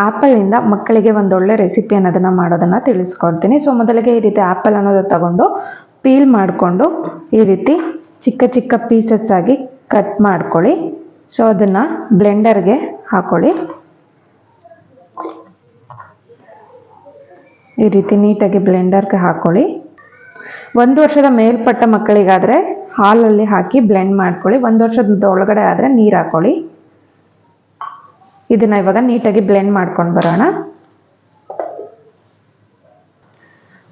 ಆ್ಯಪಲಿಂದ ಮಕ್ಕಳಿಗೆ ಒಂದೊಳ್ಳೆ ರೆಸಿಪಿ ಅನ್ನೋದನ್ನು ಮಾಡೋದನ್ನ ತಿಳಿಸ್ಕೊಡ್ತೀನಿ. ಸೊ ಮೊದಲಿಗೆ ಈ ರೀತಿ ಆಪಲ್ ಅನ್ನೋದು ತಗೊಂಡು ಪೀಲ್ ಮಾಡಿಕೊಂಡು ಈ ರೀತಿ ಚಿಕ್ಕ ಚಿಕ್ಕ ಪೀಸಸ್ ಆಗಿ ಕಟ್ ಮಾಡ್ಕೊಳ್ಳಿ. ಸೊ ಅದನ್ನು ಬ್ಲೆಂಡರ್ಗೆ ಹಾಕೊಳ್ಳಿ. ಈ ರೀತಿ ನೀಟಾಗಿ ಬ್ಲೆಂಡರ್ಗೆ ಹಾಕೊಳ್ಳಿ. ಒಂದು ವರ್ಷದ ಮೇಲ್ಪಟ್ಟ ಮಕ್ಕಳಿಗಾದರೆ ಹಾಲಲ್ಲಿ ಹಾಕಿ ಬ್ಲೆಂಡ್ ಮಾಡ್ಕೊಳ್ಳಿ. ಒಂದು ವರ್ಷದ ಒಳಗಡೆ ಆದರೆ ನೀರು ಹಾಕೊಳ್ಳಿ. ಇದನ್ನ ಇವಾಗ ನೀಟಾಗಿ ಬ್ಲೆಂಡ್ ಮಾಡ್ಕೊಂಡು ಬರೋಣ.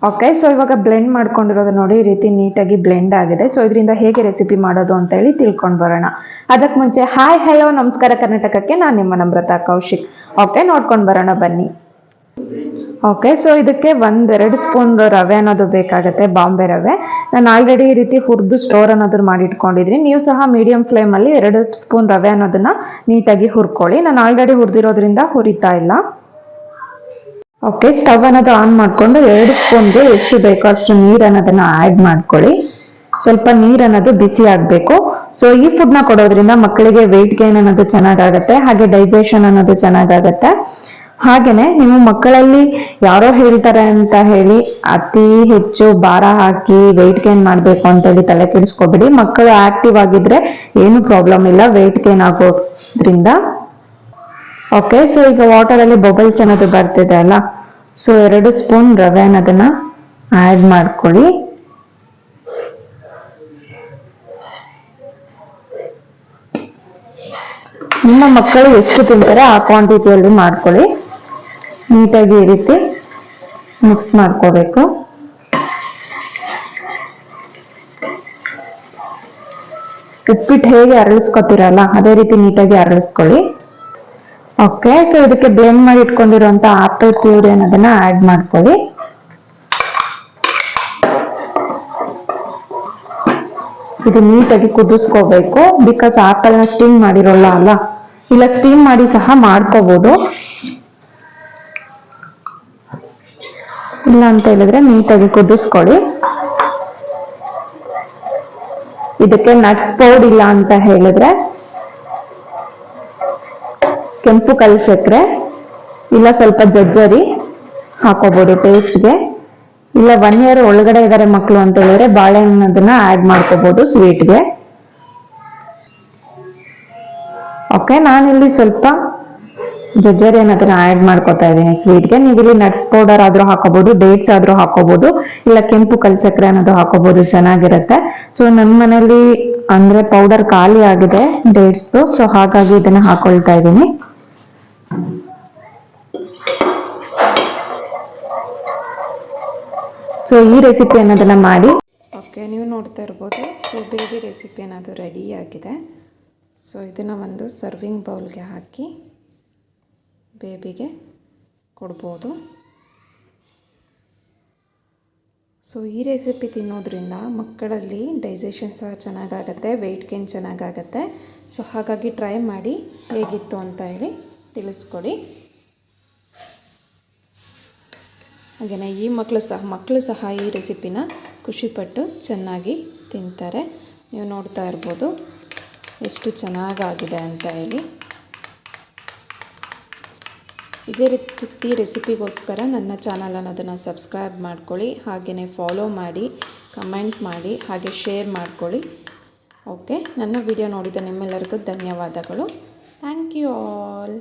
ಓಕೆ ಸೊ ಇವಾಗ ಬ್ಲೆಂಡ್ ಮಾಡ್ಕೊಂಡಿರೋದು ನೋಡಿ ಈ ರೀತಿ ನೀಟಾಗಿ ಬ್ಲೆಂಡ್ ಆಗಿದೆ. ಸೊ ಇದರಿಂದ ಹೇಗೆ ರೆಸಿಪಿ ಮಾಡೋದು ಅಂತ ಹೇಳಿ ತಿಳ್ಕೊಂಡು ಬರೋಣ. ಅದಕ್ಕೆ ಮುಂಚೆ ಹಾಯ್ ಹಲೋ ನಮಸ್ಕಾರ ಕರ್ನಾಟಕಕ್ಕೆ. ನಾನು ನಿಮ್ಮ ನಮ್ರತಾ ಕೌಶಿಕ್. ಓಕೆ ನೋಡ್ಕೊಂಡು ಬರೋಣ ಬನ್ನಿ. ಓಕೆ ಸೊ ಇದಕ್ಕೆ ಒಂದೆರಡು ಸ್ಪೂನ್ ರವೆ ಅನ್ನೋದು ಬೇಕಾಗುತ್ತೆ, ಬಾಂಬೆ ರವೆ. ನಾನು ಆಲ್ರೆಡಿ ಈ ರೀತಿ ಹುರಿದು ಸ್ಟೋರ್ ಅನ್ನೋದನ್ನ ಮಾಡಿ ಇಟ್ಕೊಂಡಿದ್ದೀನಿ ನೀವು ಸಹ ಮೀಡಿಯಂ ಫ್ಲೇಮಲ್ಲಿ ಎರಡು ಸ್ಪೂನ್ ರವೆ ಅನ್ನೋದನ್ನ ನೀಟಾಗಿ ಹುರ್ಕೊಳ್ಳಿ. ನಾನು ಆಲ್ರೆಡಿ ಹುರಿದಿರೋದ್ರಿಂದ ಹುರಿತಾ ಇಲ್ಲ. ಓಕೆ ಸ್ಟವ್ ಅನ್ನೋದು ಆನ್ ಮಾಡಿಕೊಂಡು ಎರಡು ಸ್ಪೂನ್ಗೆ ಎಷ್ಟು ಬೇಕೋ ಅಷ್ಟು ನೀರು ಅನ್ನೋದನ್ನ ಆ್ಯಡ್ ಮಾಡ್ಕೊಳ್ಳಿ. ಸ್ವಲ್ಪ ನೀರು ಅನ್ನೋದು ಬಿಸಿ ಆಗಬೇಕು. ಸೊ ಈ ಫುಡ್ನ ಕೊಡೋದ್ರಿಂದ ಮಕ್ಕಳಿಗೆ ವೆಯ್ಟ್ ಗೈನ್ ಅನ್ನೋದು ಚೆನ್ನಾಗಾಗತ್ತೆ, ಹಾಗೆ ಡೈಜೆಷನ್ ಅನ್ನೋದು ಚೆನ್ನಾಗಾಗತ್ತೆ. ಹಾಗೇನೆ ನೀವು ಮಕ್ಕಳಲ್ಲಿ ಯಾರೋ ಹೇಳ್ತಾರೆ ಅಂತ ಹೇಳಿ ಅತಿ ಹೆಚ್ಚು ಭಾರ ಹಾಕಿ ವೆಯ್ಟ್ ಗೇನ್ ಮಾಡ್ಬೇಕು ಅಂತ ಹೇಳಿ ತಲೆ ಕೆಡಿಸ್ಕೋಬೇಡಿ. ಮಕ್ಕಳು ಆಕ್ಟಿವ್ ಆಗಿದ್ರೆ ಏನು ಪ್ರಾಬ್ಲಮ್ ಇಲ್ಲ ವೆಯ್ಟ್ ಗೇನ್ ಆಗೋದ್ರಿಂದ. ಓಕೆ ಸೊ ಈಗ ವಾಟರ್ ಅಲ್ಲಿ ಬಬಲ್ಸ್ ಅನ್ನೋದು ಬರ್ತಿದೆ ಅಲ್ಲ? ಸೊ ಎರಡು ಸ್ಪೂನ್ ರವೆ ಅನ್ನೋದನ್ನ ಆಡ್ ಮಾಡ್ಕೊಳ್ಳಿ. ನಿಮ್ಮ ಮಕ್ಕಳು ಎಷ್ಟು ತಿಂತಾರೆ ಆ ಕ್ವಾಂಟಿಟಿಯಲ್ಲಿ ಮಾಡ್ಕೊಳ್ಳಿ. ನೀಟಾಗಿ ಈ ರೀತಿ ಮಿಕ್ಸ್ ಮಾಡ್ಕೋಬೇಕು. ಉಪ್ಪಿಟ್ಟು ಹೇಗೆ ಅರಳಿಸ್ಕೊತೀರಲ್ಲ, ಅದೇ ರೀತಿ ನೀಟಾಗಿ ಅರಳಿಸ್ಕೊಳ್ಳಿ. ಓಕೆ ಸೊ ಇದಕ್ಕೆ ಬ್ಲೆಂಡ್ ಮಾಡಿ ಇಟ್ಕೊಂಡಿರುವಂತ ಆಪಲ್ ಪ್ಯೂರಿ ಅನ್ನೋದನ್ನ ಆಡ್ ಮಾಡ್ಕೊಳ್ಳಿ. ಇದು ನೀಟಾಗಿ ಕುದಿಸ್ಕೋಬೇಕು. ಬಿಕಾಸ್ ಆಪಲ್ನ ಸ್ಟೀಮ್ ಮಾಡಿರೋಲ್ಲ ಅಲ್ಲ, ಇಲ್ಲ ಸ್ಟೀಮ್ ಮಾಡಿ ಸಹ ಮಾಡ್ಕೋಬಹುದು ಇಲ್ಲ ಅಂತ ಹೇಳಿದ್ರೆ ನೀಟಾಗಿ ಕುದಿಸ್ಕೊಳ್ಳಿ. ಇದಕ್ಕೆ ನಟ್ಸ್ ಪೌಡ್ ಇಲ್ಲ ಅಂತ ಹೇಳಿದ್ರೆ ಕೆಂಪು ಕಲ್ ಸಕ್ಕರೆ ಇಲ್ಲ ಸ್ವಲ್ಪ ಜಜ್ಜರಿ ಹಾಕೋಬಹುದು ಟೇಸ್ಟ್ಗೆ ಇಲ್ಲ ಒನ್ ಇಯರ್ ಒಳಗಡೆ ಇದಾರೆ ಮಕ್ಕಳು ಅಂತ ಹೇಳಿದ್ರೆ ಬಾಳೆಹಣ್ಣದನ್ನ ಆಡ್ ಮಾಡ್ಕೋಬಹುದು ಸ್ವೀಟ್ಗೆ ಓಕೆ ನಾನಿಲ್ಲಿ ಸ್ವಲ್ಪ ಜಜ್ಜರಿ ಅನ್ನೋದನ್ನ ಆಡ್ ಮಾಡ್ಕೊತಾ ಇದ್ದೀನಿ. ಸ್ವೀಟ್ಗೆ ನೀವು ಇಲ್ಲಿ ನಟ್ಸ್ ಪೌಡರ್ ಆದ್ರೂ ಹಾಕೋಬಹುದು ಡೇಟ್ಸ್ ಆದ್ರೂ ಹಾಕೋಬಹುದು ಇಲ್ಲ ಕೆಂಪು ಕಲ್ಚಕ್ರೆ ಅನ್ನೋದು ಹಾಕೋಬಹುದು ಚೆನ್ನಾಗಿರುತ್ತೆ. ಸೊ ನಮ್ಮ ಮನೇಲಿ ಅಂದ್ರೆ ಪೌಡರ್ ಖಾಲಿ ಆಗಿದೆ ಡೇಟ್ಸ್ ಸೊ ಹಾಗಾಗಿ ಇದನ್ನ ಹಾಕೊಳ್ತಾ ಇದ್ದೀನಿ. ಸೊ ಈ ರೆಸಿಪಿ ಅನ್ನೋದನ್ನ ಮಾಡಿ. ಓಕೆ ನೀವು ನೋಡ್ತಾ ಇರ್ಬೋದು. ಸೊ ಬೇಬಿ ರೆಸಿಪಿ ಅನ್ನೋದು ರೆಡಿ ಆಗಿದೆ. ಸೊ ಇದನ್ನು ಒಂದು ಸರ್ವಿಂಗ್ ಬೌಲ್ಗೆ ಹಾಕಿ. ಬೇಬಿಗೆ ಕೊಡ್ಬೋದು. ಸೊ ಈ ರೆಸಿಪಿ ತಿನ್ನೋದ್ರಿಂದ ಮಕ್ಕಳಲ್ಲಿ ಡೈಜೆಷನ್ ಸಹ ಚೆನ್ನಾಗಾಗತ್ತೆ ವೆಯ್ಟ್ ಗೇನ್ ಚೆನ್ನಾಗಾಗತ್ತೆ. ಸೊ ಹಾಗಾಗಿ ಟ್ರೈ ಮಾಡಿ ಹೇಗಿತ್ತು ಅಂತ ಹೇಳಿ ತಿಳಿಸ್ಕೊಡಿ. ಹಾಗೆಯೇ ಈ ಮಕ್ಕಳು ಸಹ ಮಕ್ಕಳು ಸಹ ಈ ರೆಸಿಪಿನ ಖುಷಿಪಟ್ಟು ಚೆನ್ನಾಗಿ ತಿಂತಾರೆ. ನೀವು ನೋಡ್ತಾ ಇರ್ಬೋದು ಎಷ್ಟು ಚೆನ್ನಾಗಾಗಿದೆ ಅಂತ ಹೇಳಿ. ಇದೇ ರೀತಿ ರೆಸಿಪಿಗೋಸ್ಕರ ನನ್ನ ಚಾನಲನ್ನು ಅದನ್ನು ಸಬ್ಸ್ಕ್ರೈಬ್ ಮಾಡ್ಕೊಳ್ಳಿ, ಹಾಗೆಯೇ ಫಾಲೋ ಮಾಡಿ, ಕಮೆಂಟ್ ಮಾಡಿ, ಹಾಗೆ ಶೇರ್ ಮಾಡ್ಕೊಳ್ಳಿ. ಓಕೆ, ನನ್ನ ವಿಡಿಯೋ ನೋಡಿದ ನಿಮ್ಮೆಲ್ಲರಿಗೂ ಧನ್ಯವಾದಗಳು. Thank you all.